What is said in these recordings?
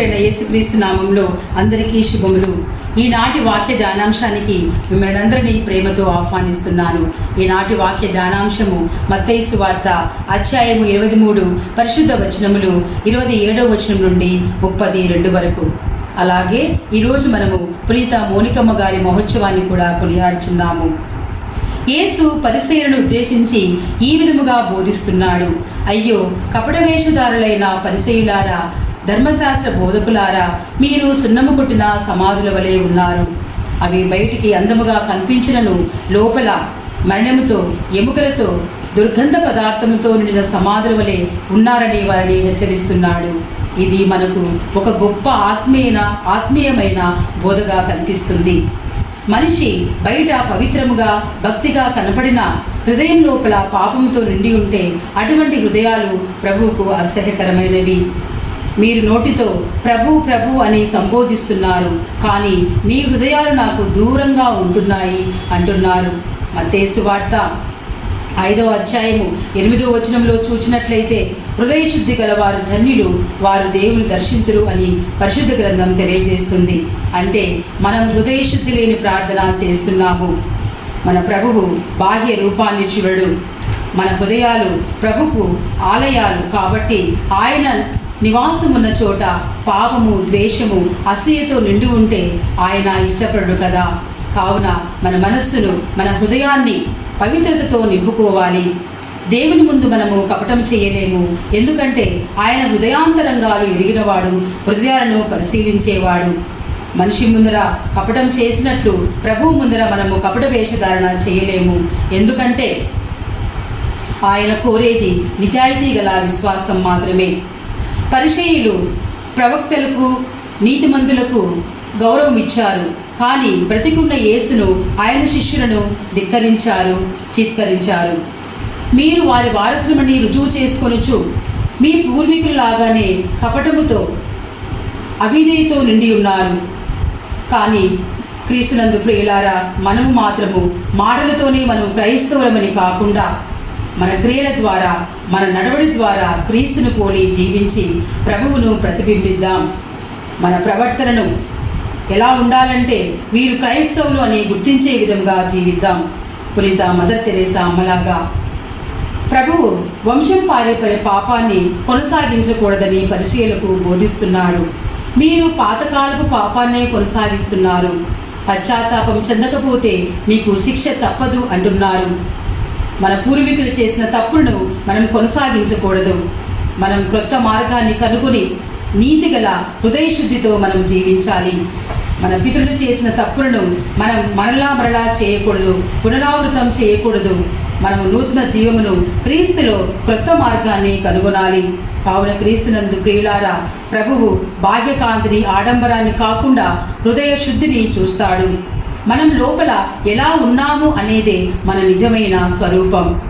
సజీవుడైన యేసుక్రీస్తు నామంలో అందరికీ శుభములు. ఈనాటి వాక్య ధ్యానాంశానికి మిమ్మల్ని అందరినీ ప్రేమతో ఆహ్వానిస్తున్నాను. ఈనాటి వాక్య ధ్యానాంశము మత్తైసు వార్త అధ్యాయము ఇరవై మూడు పరిశుద్ధ వచనములు ఇరవై ఏడవ వచనం నుండి ముప్పది రెండు వరకు. అలాగే ఈరోజు మనము పునీత మోనికమ్మ గారి మహోత్సవాన్ని కూడా కొనియాడుచున్నాము. యేసు పరిశీలను ఉద్దేశించి ఈ విధముగా బోధిస్తున్నాడు. అయ్యో కపట వేషధారులైన ధర్మశాస్త్ర బోధకులారా మీరు సున్నము కొట్టిన సమాధుల వలె ఉన్నారు. అవి బయటికి అందముగా కనిపించినను లోపల మరణముతో ఎముకలతో దుర్గంధ పదార్థముతో నిండిన సమాధుల వలె ఉన్నారని వారిని హెచ్చరిస్తున్నాడు. ఇది మనకు ఒక గొప్ప ఆత్మీయన ఆత్మీయమైన బోధగా కనిపిస్తుంది. మనిషి బయట పవిత్రముగా భక్తిగా కనపడిన హృదయం లోపల పాపంతో నిండి ఉంటే అటువంటి హృదయాలు ప్రభువుకు అసహ్యకరమైనవి. మీరు నోటితో ప్రభు ప్రభు అని సంబోధిస్తున్నారు. కానీ మీ హృదయాలు నాకు దూరంగా ఉంటున్నాయి అంటున్నారు. మతేసు వార్త ఐదో అధ్యాయము ఎనిమిదో వచనంలో చూచినట్లయితే హృదయ శుద్ధి గలవారు ధన్యులు వారు దేవుని దర్శింతురు అని పరిశుద్ధ గ్రంథం తెలియజేస్తుంది. అంటే మనం హృదయ శుద్ధి లేని ప్రార్థన చేస్తున్నాము. మన ప్రభువు బాహ్య రూపాన్ని చూడడు. మన హృదయాలు ప్రభుకు ఆలయాలు కాబట్టి ఆయన నివాసమున్న చోట పాపము ద్వేషము అసూయతో నిండి ఉంటే ఆయన ఇష్టపడడు కదా. కావున మన మనస్సును మన హృదయాన్ని పవిత్రతతో నింపుకోవాలి. దేవుని ముందు మనము కపటం చేయలేము. ఎందుకంటే ఆయన హృదయాంతరంగాలు ఎరిగినవాడు హృదయాలను పరిశీలించేవాడు. మనిషి ముందర కపటం చేసినట్లు ప్రభువు ముందర మనము కపట వేషధారణ చేయలేము. ఎందుకంటే ఆయన కోరేది నిజాయితీ గల విశ్వాసం మాత్రమే. పరిచయులు ప్రవక్తలకు నీతిమంతులకు గౌరవం ఇచ్చారు కానీ బ్రతికున్న యేసును ఆయన శిష్యులను ధిక్కరించారు చిత్కరించారు. మీరు వారి వారసులమని రుజువు చేసుకొనుచు మీ పూర్వీకులలాగానే కపటముతో అవిధేయతో నిండి ఉన్నారు. కానీ క్రీస్తునందు ప్రియులారా మనము మాత్రము మాటలతోనే మనం క్రైస్తవులమని కాకుండా మన క్రియల ద్వారా మన నడవడి ద్వారా క్రీస్తును పోలి జీవించి ప్రభువును ప్రతిబింబిద్దాం. మన ప్రవర్తనను ఎలా ఉండాలంటే వీరు క్రైస్తవులు అని గుర్తించే విధంగా జీవిద్దాం. పులిత మదర్ తెరేసా అమ్మలాగా. ప్రభువు వంశం పారేపరే పాపాన్ని కొనసాగించకూడదని పరిశీలకు బోధిస్తున్నాడు. మీరు పాతకాలపు పాపాన్నే కొనసాగిస్తున్నారు. పశ్చాత్తాపం చెందకపోతే మీకు శిక్ష తప్పదు అంటున్నారు. మన పూర్వీకులు చేసిన తప్పులను మనం కొనసాగించకూడదు. మనం క్రొత్త మార్గాన్ని కనుగొని నీతిగల హృదయశుద్ధితో మనం జీవించాలి. మన పితరులు చేసిన తప్పులను మనం మరలా మరలా చేయకూడదు పునరావృతం చేయకూడదు. మనము నూతన జీవమును క్రీస్తులో క్రొత్త మార్గాన్ని కనుగొనాలి. కావున క్రీస్తునందు ప్రియులారా ప్రభువు బాహ్యకాంతిని ఆడంబరాన్ని కాకుండా హృదయ శుద్ధిని చూస్తాడు. మనం లోపల ఎలా ఉన్నాము అనేదే మన నిజమైన స్వరూపం.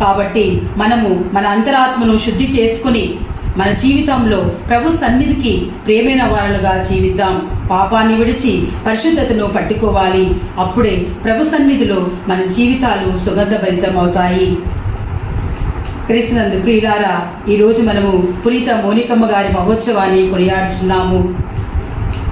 కాబట్టి మనము మన అంతరాత్మను శుద్ధి చేసుకుని మన జీవితంలో ప్రభు సన్నిధికి ప్రేమైన వారులుగా జీవిద్దాం. పాపాన్ని విడిచి పరిశుద్ధతను పట్టుకోవాలి. అప్పుడే ప్రభు సన్నిధిలో మన జీవితాలు సుగంధభరితం అవుతాయి క్రీస్తునందు ప్రియులారా ఈరోజు మనము పునీత మోనికమ్మ గారి మహోత్సవాన్ని కొనియాడుచున్నాము.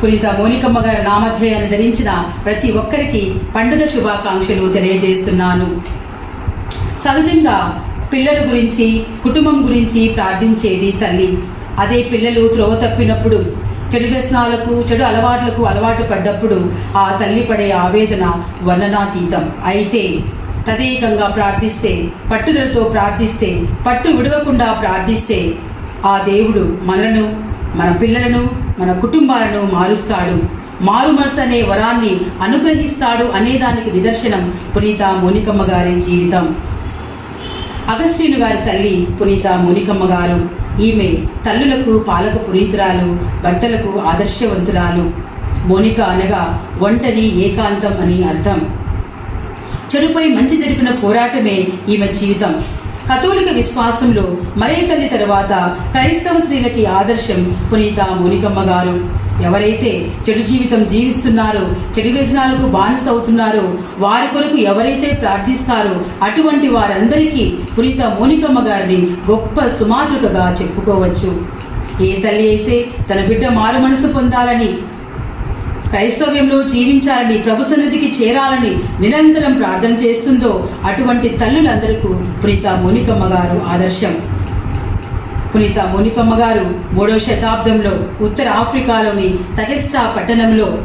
పునీత మోనికమ్మ గారి నామధేయాన్ని ధరించిన ప్రతి ఒక్కరికి పండుగ శుభాకాంక్షలు తెలియజేస్తున్నాను. సహజంగా పిల్లల గురించి కుటుంబం గురించి ప్రార్థించేది తల్లి. అదే పిల్లలు త్రోవ తప్పినప్పుడు చెడు వ్యసనాలకు చెడు అలవాట్లకు అలవాటు పడ్డప్పుడు ఆ తల్లి పడే ఆవేదన వర్ణనాతీతం అయితే తదేకంగా ప్రార్థిస్తే పట్టుదలతో ప్రార్థిస్తే పట్టు విడవకుండా ప్రార్థిస్తే ఆ దేవుడు మనలను మన పిల్లలను మన కుటుంబాలను మారుస్తాడు. మారు మనసు అనే వరాన్ని అనుగ్రహిస్తాడు అనేదానికి నిదర్శనం పునీత మోనికమ్మ గారి జీవితం. అగస్టీను గారి తల్లి పునీత మోనికమ్మ గారు. ఈమె తల్లులకు పాలక పునీతురాలు భర్తలకు ఆదర్శవంతురాలు. మోనిక అనగా ఒంటరి ఏకాంతం అని అర్థం. చెడుపై మంచి జరిపిన పోరాటమే ఈమె జీవితం. కథోలిక విశ్వాసంలో మరే తల్లి తర్వాత క్రైస్తవ స్త్రీలకి ఆదర్శం పునీత మోనికమ్మ గారు. ఎవరైతే చెడు జీవితం జీవిస్తున్నారో చెడు వ్యజనాలకు బానిస అవుతున్నారో వారి కొరకు ఎవరైతే ప్రార్థిస్తారో అటువంటి వారందరికీ పునీత మోనికమ్మ గారిని గొప్ప సుమాతృకగా చెప్పుకోవచ్చు. ఏ తల్లి అయితే తన బిడ్డ మారు మనసు పొందాలని క్రైస్తవ్యంలో జీవించాలని ప్రభు సన్నిధికి చేరాలని నిరంతరం ప్రార్థన చేస్తుందో అటువంటి తల్లులందరికీ పునీత మోనికమ్మ గారు ఆదర్శం. పునీత మోనికమ్మ గారు మూడవ శతాబ్దంలో ఉత్తర ఆఫ్రికాలోని తగెస్టా పట్టణంలో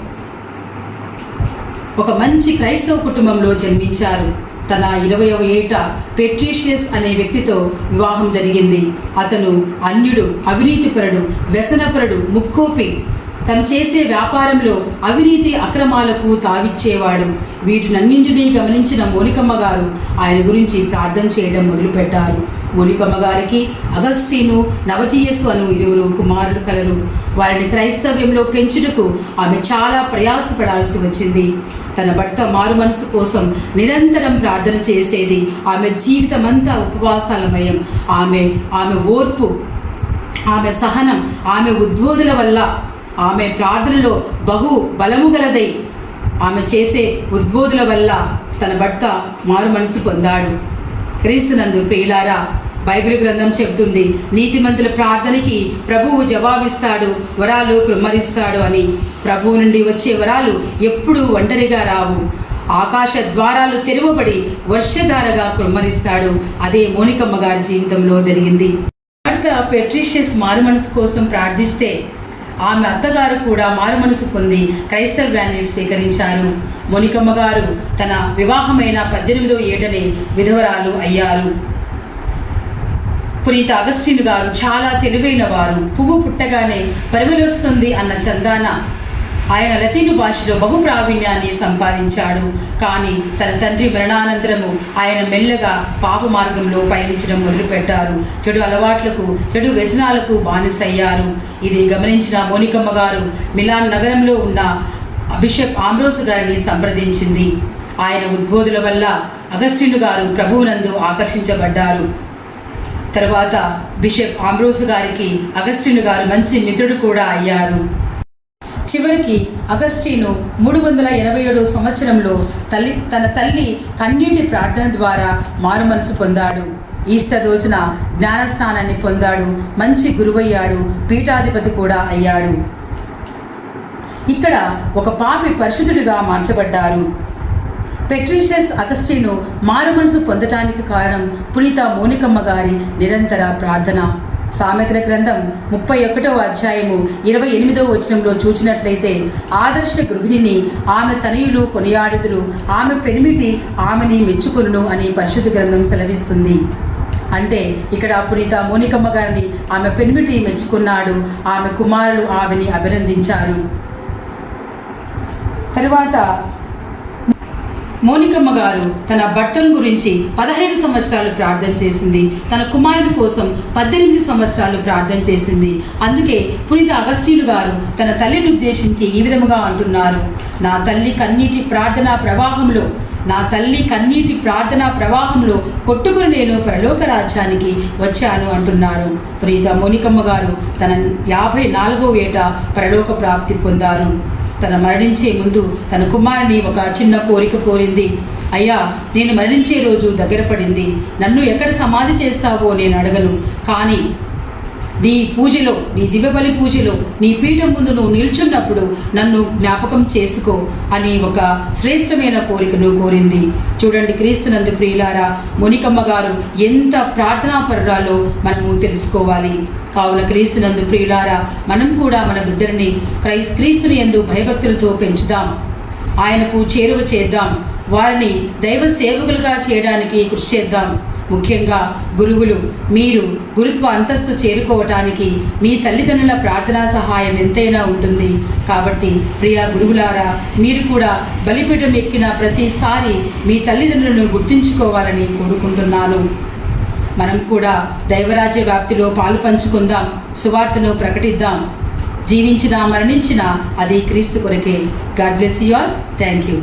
ఒక మంచి క్రైస్తవ కుటుంబంలో జన్మించారు. తన ఇరవయవ ఏట పెట్రీషియస్ అనే వ్యక్తితో వివాహం జరిగింది. అతను అన్యుడు అవినీతిపరుడు వ్యసనపరుడు ముక్కోపి తను చేసే వ్యాపారంలో అవినీతి అక్రమాలకు తావిచ్చేవాడు. వీటినన్నింటినీ గమనించిన మోనికమ్మ గారు ఆయన గురించి ప్రార్థన చేయడం మొదలుపెట్టారు. మోనికమ్మ గారికి అగస్టీను నవజీయస్సు అను ఇరువురు కుమారులు కలరు. వారిని క్రైస్తవ్యంలో పెంచుటకు ఆమె చాలా ప్రయాసపడాల్సి వచ్చింది. తన భర్త మారు మనసు కోసం నిరంతరం ప్రార్థన చేసేది ఆమె జీవితమంతా ఉపవాసాలమయం ఆమె ఆమె ఓర్పు ఆమె సహనం ఆమె ఉద్బోధన వల్ల ఆమె ప్రార్థనలో బహు బలము గలదై ఆమె చేసే ఉద్బోధుల వల్ల తన భర్త మారు మనసు పొందాడు. క్రీస్తునందు ప్రియులారా బైబిల్ గ్రంథం చెబుతుంది నీతిమంతుల ప్రార్థనకి ప్రభువు జవాబిస్తాడు వరాలు కృమ్మరిస్తాడు అని. ప్రభువు నుండి వచ్చే వరాలు ఎప్పుడూ ఒంటరిగా రావు. ఆకాశ ద్వారాలు తెరవబడి వర్షధారగా కృమ్మరిస్తాడు. అదే మోనికమ్మ గారి జీవితంలో జరిగింది. భర్త పెట్రీషియస్ మారు మనసు కోసం ప్రార్థిస్తే ఆమె అత్తగారు కూడా మారు మనసు పొంది క్రైస్తవ్యాన్ని స్వీకరించారు. మొనికమ్మ గారు తన వివాహమైన పద్దెనిమిదో ఏటనే విధవరాలు అయ్యారు. పునీత అగస్టిన్ గారు చాలా తెలివైన వారు. పువ్వు పుట్టగానే పరిమళొస్తుంది అన్న చందాన ఆయన లతీను భాషలో బహు ప్రావీణ్యాన్ని సంపాదించాడు. కానీ తన తండ్రి మరణానంతరము ఆయన మెల్లగా పాప మార్గంలో పయనించడం మొదలుపెట్టారు. చెడు అలవాట్లకు చెడు వ్యసనాలకు బానిసయ్యారు. ఇది గమనించిన మోనికమ్మ గారు మిలాన్ నగరంలో ఉన్న బిషప్ ఆమ్రోస్ గారిని సంప్రదించింది. ఆయన ఉద్బోధుల వల్ల అగస్టిన్ గారు ప్రభువునందు ఆకర్షించబడ్డారు. తర్వాత బిషప్ ఆమ్రోస్ గారికి అగస్టిన్ గారు మంచి మిత్రుడు కూడా అయ్యారు. చివరికి అగస్టీను మూడు వందల ఎనభై ఏడో సంవత్సరంలో తల్లి తన తల్లి కన్నీటి ప్రార్థన ద్వారా మారు మనసు పొందాడు. ఈస్టర్ రోజున జ్ఞానస్నానాన్ని పొందాడు. మంచి గురువయ్యాడు. పీఠాధిపతి కూడా అయ్యాడు. ఇక్కడ ఒక పాపి పరిశుద్ధుడిగా మార్చబడ్డారు. పెట్రీషియస్ అగస్టీను మారు మనసు పొందటానికి కారణం పునీత మోనికమ్మ గారి నిరంతర ప్రార్థన. సామెతల గ్రంథం ముప్పై ఒకటవ అధ్యాయము ఇరవై ఎనిమిదవ వచనంలో చూచినట్లయితే ఆదర్శ గృహిణిని ఆమె తనయులు కొనియాడుదురు ఆమె పెనిమిటి ఆమెని మెచ్చుకొనును అని పరిశుద్ధ గ్రంథం సెలవిస్తుంది. అంటే ఇక్కడ పునీత మోనికమ్మ గారిని ఆమె పెనిమిటి మెచ్చుకున్నాడు ఆమె కుమారులు ఆమెని అభినందించారు. తరువాత మోనికమ్మ గారు తన భర్తను గురించి పదహైదు సంవత్సరాలు ప్రార్థన చేసింది. తన కుమారుడి కోసం పద్దెనిమిది సంవత్సరాలు ప్రార్థన చేసింది. అందుకే పునీత అగస్త్యులు గారు తన తల్లిని ఉద్దేశించి ఈ విధముగా అంటున్నారు. నా తల్లి కన్నీటి ప్రార్థనా ప్రవాహంలో నా తల్లి కన్నీటి ప్రార్థనా ప్రవాహంలో కొట్టుకుని నేను పరలోక రాజ్యానికి వచ్చాను అంటున్నారు. పునీత మోనికమ్మ గారు తన యాభై నాలుగో ఏట పరలోక ప్రాప్తి పొందారు. తన మరణించే ముందు తన కుమారుని ఒక చిన్న కోరిక కోరింది. అయ్యా నేను మరణించే రోజు దగ్గర పడింది. నన్ను ఎక్కడ సమాధి చేస్తావో నేను అడగను. కానీ నీ పూజలో నీ దివ్యబలి పూజలో నీ పీఠం ముందు నువ్వు నిల్చున్నప్పుడు నన్ను జ్ఞాపకం చేసుకో అని ఒక శ్రేష్టమైన కోరికను కోరింది. చూడండి క్రీస్తునందు ప్రియులారా మునికమ్మ గారు ఎంత ప్రార్థనాపరురాలో మనము తెలుసుకోవాలి. కావున క్రీస్తునందు ప్రియులారా మనం కూడా మన బిడ్డల్ని క్రైస్ క్రీస్తుని ఎందు భయభక్తులతో పెంచుదాం. ఆయనకు చేరువ చేద్దాం. వారిని దైవ సేవకులుగా చేయడానికి కృషి చేద్దాం. ముఖ్యంగా గురువులు మీరు గురుత్వ అంతస్తు చేరుకోవటానికి మీ తల్లిదండ్రుల ప్రార్థనా సహాయం ఎంతైనా ఉంటుంది. కాబట్టి ప్రియా గురువులారా మీరు కూడా బలిపీఠం ఎక్కిన ప్రతిసారి మీ తల్లిదండ్రులను గుర్తుంచుకోవాలని కోరుకుంటున్నాను. మనం కూడా దైవరాజ్య వ్యాప్తిలో పాలు పంచుకుందాం సువార్తను ప్రకటిద్దాం. జీవించినా మరణించినా అది క్రీస్తు కొరకే. God bless you all. Thank you.